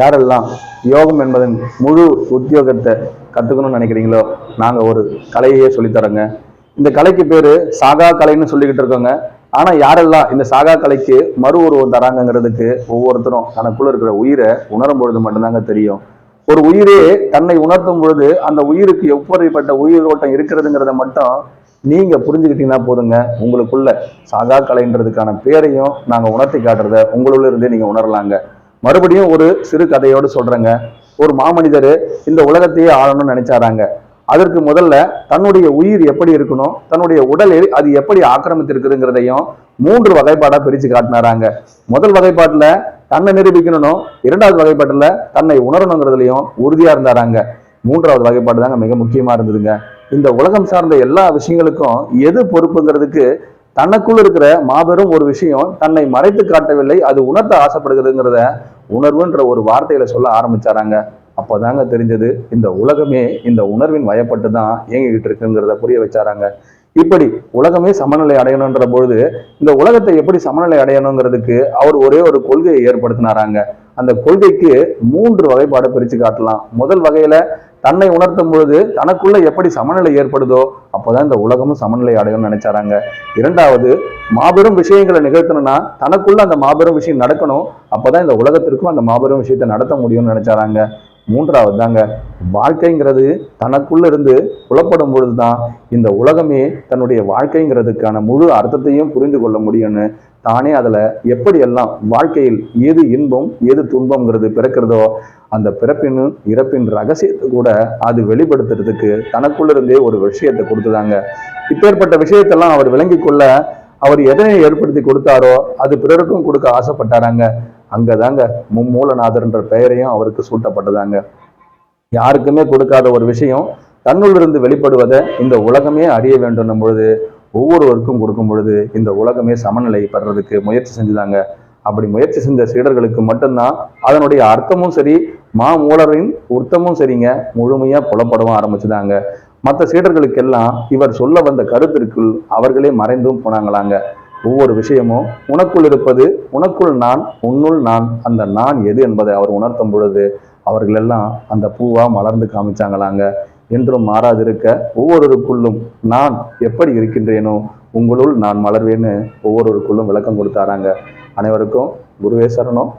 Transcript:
யாரெல்லாம் யோகம் என்பதன் முழு உத்தியோகத்தை கற்றுக்கணும்னு நினைக்கிறீங்களோ நாங்கள் ஒரு கலையே சொல்லித்தரோங்க. இந்த கலைக்கு பேர் சாகா கலைன்னு சொல்லிக்கிட்டு இருக்கோங்க. ஆனால் யாரெல்லாம் இந்த சாகா கலைக்கு மறு உருவம் தராங்கங்கிறதுக்கு ஒவ்வொருத்தரும் தனக்குள்ள இருக்கிற உயிரை உணரும் பொழுது மட்டும்தாங்க தெரியும். ஒரு உயிரே தன்னை உணர்த்தும் பொழுது அந்த உயிருக்கு எப்படிப்பட்ட உயிர் ஓட்டம் இருக்கிறதுங்கிறத மட்டும் நீங்க புரிஞ்சுக்கிட்டீங்கன்னா போதுங்க. உங்களுக்குள்ள சாகா கலைன்றதுக்கான பேரையும் நாங்க உணர்த்தி காட்டுறத உங்களுள்ள இருந்தே நீங்க உணரலாங்க. மறுபடியும் ஒரு சிறு கதையோடு சொல்றேங்க. ஒரு மாமனிதர் இந்த உலகத்தையே ஆளணும்னு நினைச்சாராங்க. அதற்கு முதல்ல தன்னுடைய உயிர் எப்படி இருக்கணும் தன்னுடைய உடலில் அது எப்படி ஆக்கிரமித்திருக்குதுங்கிறதையும் மூன்று வகைப்பாடா பிரித்து காட்டினாராங்க. முதல் வகைப்பாட்டில் தன்னை நிரூபிக்கணும் இரண்டாவது வகைப்பாட்டில் தன்னை உணரணுங்கிறதுலையும் உறுதியாக இருந்தாராங்க. மூன்றாவது வகைப்பாடு தாங்க மிக முக்கியமாக இருந்ததுங்க. இந்த உலகம் சார்ந்த எல்லா விஷயங்களுக்கும் எது பொறுப்புங்கிறதுக்கு தனக்குள் இருக்கிற மாபெரும் ஒரு விஷயம் தன்னை மறைத்து காட்டவில்லை அது உணர்த்த ஆசைப்படுகிறதுங்கிறத உணர்வுன்ற ஒரு வார்த்தையில சொல்ல ஆரம்பிச்சாராங்க. அப்போதாங்க தெரிஞ்சது இந்த உலகமே இந்த உணர்வின் வயப்பட்டு தான் இயங்கிக்கிட்டு இருக்குங்கிறத புரிய வச்சாராங்க. இப்படி உலகமே சமநிலை அடையணுன்ற பொழுது இந்த உலகத்தை எப்படி சமநிலை அடையணுங்கிறதுக்கு அவர் ஒரே ஒரு கொள்கையை ஏற்படுத்தினாராங்க. அந்த கொள்கைக்கு மூன்று வகைப்பாடு பிரிச்சு காட்டலாம். முதல் வகையில தன்னை உணர்த்தும் பொழுது தனக்குள்ள எப்படி சமநிலை ஏற்படுதோ அப்போதான் இந்த உலகமும் சமநிலை அடையும்னு நினைச்சாராங்க. இரண்டாவது மாபெரும் விஷயங்களை நிகழ்த்தணும்னா தனக்குள்ள அந்த மாபெரும் விஷயம் நடக்கணும். அப்போதான் இந்த உலகத்திற்கும் அந்த மாபெரும் விஷயத்தை நடத்த முடியும்னு நினைச்சாராங்க. மூன்றாவது தாங்க வாழ்க்கைங்கிறது தனக்குள்ள இருந்து புலப்படும் பொழுதுதான் இந்த உலகமே தன்னுடைய வாழ்க்கைங்கிறதுக்கான முழு அர்த்தத்தையும் புரிந்து கொள்ள முடியும்னு தானே அதில் எப்படியெல்லாம் வாழ்க்கையில் எது இன்பம் எது துன்பம்ங்கிறது பிறக்கிறதோ அந்த பிறப்பின் இறப்பின் ரகசியத்தை கூட அது வெளிப்படுத்துறதுக்கு தனக்குள்ளிருந்தே ஒரு விஷயத்தை கொடுத்துதாங்க. இப்பேற்பட்ட விஷயத்தெல்லாம் அவர் விளங்கி கொள்ள அவர் எதனை ஏற்படுத்தி கொடுத்தாரோ அது பிறருக்கும் கொடுக்க ஆசைப்பட்டாராங்க. அங்கதாங்க மும்மூலநாதர்ன்ற பெயரையும் அவருக்கு சூட்டப்பட்டதாங்க. யாருக்குமே கொடுக்காத ஒரு விஷயம் தன்னுள்ளிருந்து வெளிப்படுவதை இந்த உலகமே அறிய வேண்டும். பொழுது ஒவ்வொருவருக்கும் கொடுக்கும் பொழுது இந்த உலகமே சமநிலை படுறதுக்கு முயற்சி செஞ்சுதாங்க. அப்படி முயற்சி செஞ்ச சீடர்களுக்கு மட்டும்தான் அதனுடைய அர்த்தமும் சரி மா மூலரின் உர்த்தமும் சரிங்க முழுமையா புலப்படவும் ஆரம்பிச்சுதாங்க. மற்ற சீடர்களுக்கெல்லாம் இவர் சொல்ல வந்த கருத்திற்குள் அவர்களே மறைந்தும் போனாங்களாங்க. ஒவ்வொரு விஷயமும் உனக்குள் இருப்பது உனக்குள் நான் உன்னுள் நான் அந்த நான் எது? என்பதை அவர் உணர்த்தும் பொழுது அவர்களெல்லாம் அந்த பூவா மலர்ந்து காமிச்சாங்களாங்க. என்றும் மாறாதிருக்க ஒவ்வொருவருக்குள்ளும் நான் எப்படி இருக்கின்றேனோ உங்களுள் நான் மலர்வேன்னு ஒவ்வொருவருக்குள்ளும் விளக்கம் கொடுத்தாராங்க. அனைவருக்கும் குருவே சரணம்.